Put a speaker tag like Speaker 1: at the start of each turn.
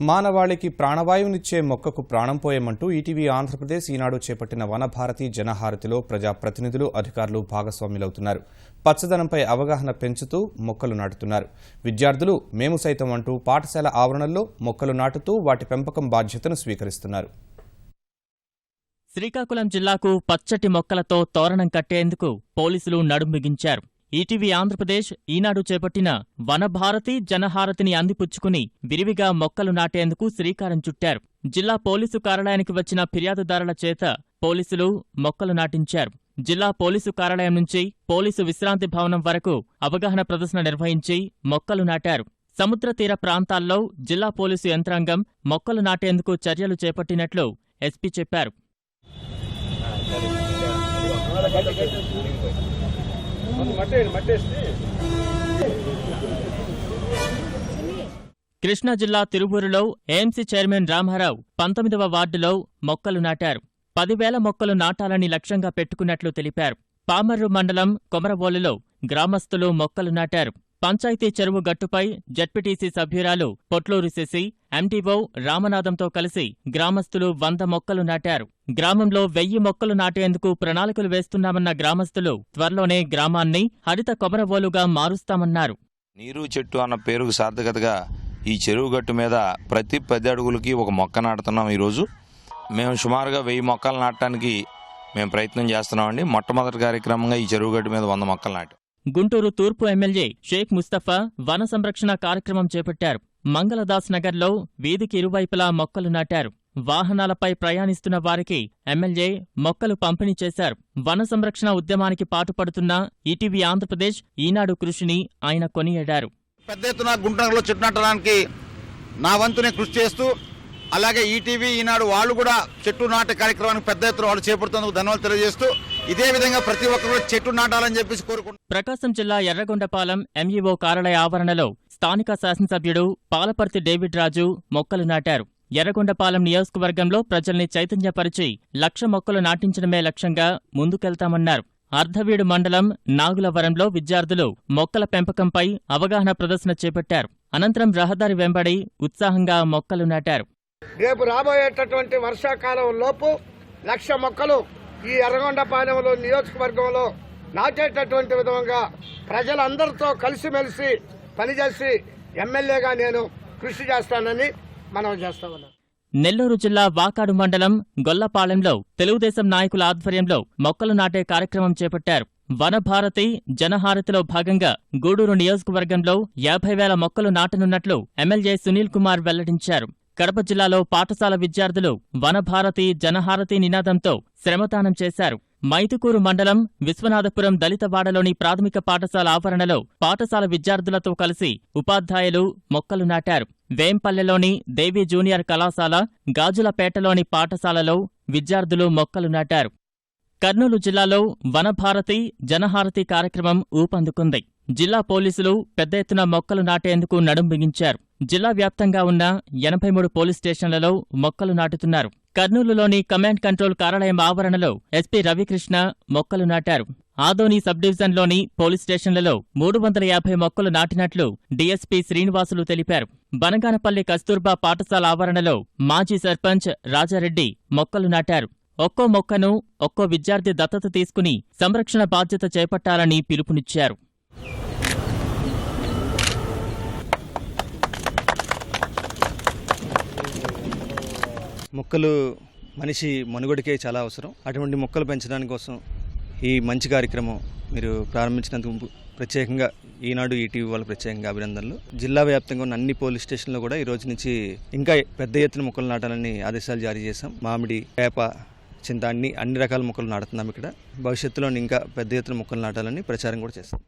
Speaker 1: మానవాళికి ప్రాణవాయువునిచ్చే మొక్కకు ప్రాణం పోయమంటూ ఈటీవీ ఆంధ్రప్రదేశ్ ఈనాడు చేపట్టిన వనభారతి జనహారతిలో ప్రజాప్రతినిధులు అధికారులు భాగస్వాములవుతున్నారు. పచ్చదనంపై అవగాహన పెంచుతూ మొక్కలు నాటుతున్నారు. విద్యార్థులు మేము సైతం అంటూ పాఠశాల ఆవరణల్లో మొక్కలు నాటుతూ వాటి పెంపకం బాధ్యతను స్వీకరిస్తున్నారు.
Speaker 2: శ్రీకాకుళం జిల్లాకు పచ్చటి మొక్కలతో తోరణం కట్టేందుకు పోలీసులు నడుం బిగించారు. ఈటీవీ ఆంధ్రప్రదేశ్ ఈనాడు చేపట్టిన వనభారతి జనహారతిని అందిపుచ్చుకుని విరివిగా మొక్కలు నాటేందుకు శ్రీకారం చుట్టారు. జిల్లా పోలీసు కార్యాలయానికి వచ్చిన ఫిర్యాదుదారుల చేత పోలీసులు మొక్కలు నాటించారు. జిల్లా పోలీసు కార్యాలయం నుంచి పోలీసు విశ్రాంతి భవనం వరకు అవగాహన ప్రదర్శన నిర్వహించి మొక్కలు నాటారు. సముద్ర తీర ప్రాంతాల్లో జిల్లా పోలీసు యంత్రాంగం మొక్కలు నాటేందుకు చర్యలు చేపట్టినట్లు ఎస్పీ చెప్పారు. కృష్ణా జిల్లా తిరువూరులో ఏఎంసీ చైర్మన్ రామారావు పంతొమ్మిదవ వార్డులో మొక్కలు నాటారు. పదివేల మొక్కలు నాటాలని లక్ష్యంగా పెట్టుకున్నట్లు తెలిపారు. పామర్రు మండలం కొమరబోలులో గ్రామస్తులు మొక్కలు నాటారు. పంచాయతీ చెరువు గట్టుపై జడ్పీటీసీ సభ్యురాలు పొట్లూరు శశి ఎండీఓ రామనాథంతో కలిసి గ్రామస్తులు వంద మొక్కలు నాటారు. గ్రామంలో వెయ్యి మొక్కలు నాటేందుకు ప్రణాళికలు వేస్తున్నామన్న గ్రామస్తులు త్వరలోనే గ్రామాన్ని హరిత కొమరవోలుగా మారుస్తామన్నారు.
Speaker 3: నీరు చెట్టు అన్న పేరుకు సార్థకతగా ఈ చెరువు గట్టు మీద ప్రతి పది అడుగులకి ఒక మొక్క నాటుతున్నాం ఈరోజు. మేము సుమారుగా వెయ్యి మొక్కలు నాటడానికి మేము ప్రయత్నం చేస్తున్నామండి. మొట్టమొదటి కార్యక్రమంగా ఈ చెరువు గట్టు మీద వంద మొక్కలు నాటాం.
Speaker 2: గుంటూరు తూర్పు ఎమ్మెల్యే షేక్ ముస్తఫా వన సంరక్షణ కార్యక్రమం చేపట్టారు. మంగళదాస్ నగర్లో వీధికి ఇరువైపులా మొక్కలు నాటారు. వాహనాలపై ప్రయాణిస్తున్న వారికి ఎమ్మెల్యే మొక్కలు పంపిణీ చేశారు. వన సంరక్షణ ఉద్యమానికి పాటుపడుతున్న ఈటీవీ ఆంధ్రప్రదేశ్ ఈనాడు కృషిని ఆయన కొనియాడారు.
Speaker 4: పెద్ద ఎత్తున గుంటూరులో చెట్టు నాటడానికి నా వంతునే కృషి చేస్తూ అలాగే ఈటీవీ ఈనాడు వాళ్ళు కూడా చెట్టు నాటే కార్యక్రమానికి పెద్ద ఎత్తున వాళ్ళు చేపడుతున్నందుకు ధన్యవాదాలు తెలియజేస్తూ ఇదే విధంగా ప్రతి ఒక్కరు చెట్టు నాటాలని చెప్పేసి కోరుకుంటున్నాను
Speaker 2: ప్రకాశం జిల్లా ఎర్రగొండపాలెం ఎంఈఓ కార్యాలయ ఆవరణలో స్థానిక శాసనసభ్యుడు పాలపర్తి డేవిడ్ రాజు మొక్కలు నాటారు. ఎర్రగొండపాలెం నియోజకవర్గంలో ప్రజల్ని చైతన్యపరిచి లక్ష మొక్కలు నాటించడమే లక్ష్యంగా ముందుకెళ్తామన్నారు. అర్ధవీడు మండలం నాగులవరంలో విద్యార్థులు మొక్కల పెంపకంపై అవగాహన ప్రదర్శన చేపట్టారు. అనంతరం రహదారి వెంబడి ఉత్సాహంగా మొక్కలు నాటారు.
Speaker 5: రేపు రాబోయేటటువంటి వర్షాకాలం లోపు లక్ష మొక్కలు ఈ ఎర్రగొండపాలెంలో నియోజకవర్గంలో నాటేటటువంటి విధంగా ప్రజలందరితో కలిసిమెలిసి పనిచేసి ఎమ్మెల్యేగా నేను కృషి చేస్తానని మనం చేస్తా ఉన్నాం.
Speaker 2: నెల్లూరు జిల్లా వాకాడు మండలం గొల్లపాలెంలో తెలుగుదేశం నాయకుల ఆధ్వర్యంలో మొక్కలు నాటే కార్యక్రమం చేపట్టారు. వనభారతి జనహారతిలో భాగంగా గూడూరు నియోజకవర్గంలో యాభై వేల మొక్కలు నాటనున్నట్లు ఎమ్మెల్యే సునీల్ కుమార్ వెల్లడించారు. కడప జిల్లాలో పాఠశాల విద్యార్థులు వనభారతి జనహారతి నినాదంతో శ్రమదానం చేశారు. మైతుకూరు మండలం విశ్వనాథపురం దళితవాడలోని ప్రాథమిక పాఠశాల ఆవరణలో పాఠశాల విద్యార్థులతో కలిసి ఉపాధ్యాయులు మొక్కలు నాటారు. వేంపల్లెలోని దేవి జూనియర్ కళాశాల గాజులపేటలోని పాఠశాలలో విద్యార్థులు మొక్కలు నాటారు. కర్నూలు జిల్లాలో వనభారతి జనహారతి కార్యక్రమం ఊపందుకుంది. జిల్లా పోలీసులు పెద్ద ఎత్తున మొక్కలు నాటేందుకు నడుం బిగించారు. జిల్లా వ్యాప్తంగా ఉన్న ఎనభై మూడు పోలీస్ స్టేషన్లలో మొక్కలు నాటుతున్నారు. కర్నూలులోని కమాండ్ కంట్రోల్ కార్యాలయం ఆవరణలో ఎస్పీ రవికృష్ణ మొక్కలు నాటారు. ఆదోని సబ్ డివిజన్లోని పోలీస్ స్టేషన్లలో మూడు వందల యాభై మొక్కలు నాటినట్లు డీఎస్పీ శ్రీనివాసులు తెలిపారు. బనగానపల్లి కస్తూర్బా పాఠశాల ఆవరణలో మాజీ సర్పంచ్ రాజారెడ్డి మొక్కలు నాటారు. ఒక్కో మొక్కను ఒక్కో విద్యార్థి దత్తత తీసుకుని సంరక్షణ బాధ్యత చేపట్టాలని పిలుపునిచ్చారు.
Speaker 6: మొక్కలు మనిషి మనుగడకే చాలా అవసరం. అటువంటి మొక్కలు పెంచడానికి కోసం ఈ మంచి కార్యక్రమం మీరు ప్రారంభించినందుకు ప్రత్యేకంగా ఈనాడు ఈటీవీ వాళ్ళ ప్రత్యేకంగా అభినందనలు. జిల్లా వ్యాప్తంగా ఉన్న అన్ని పోలీస్ స్టేషన్లో కూడా ఈ రోజు నుంచి ఇంకా పెద్ద ఎత్తున మొక్కలు నాటాలని ఆదేశాలు జారీ చేశాం. మామిడి వేప చింత అన్ని అన్ని రకాల మొక్కలు నాటుతున్నాం ఇక్కడ. భవిష్యత్తులో ఇంకా పెద్ద ఎత్తున మొక్కలు నాటాలని ప్రచారం కూడా చేస్తాం.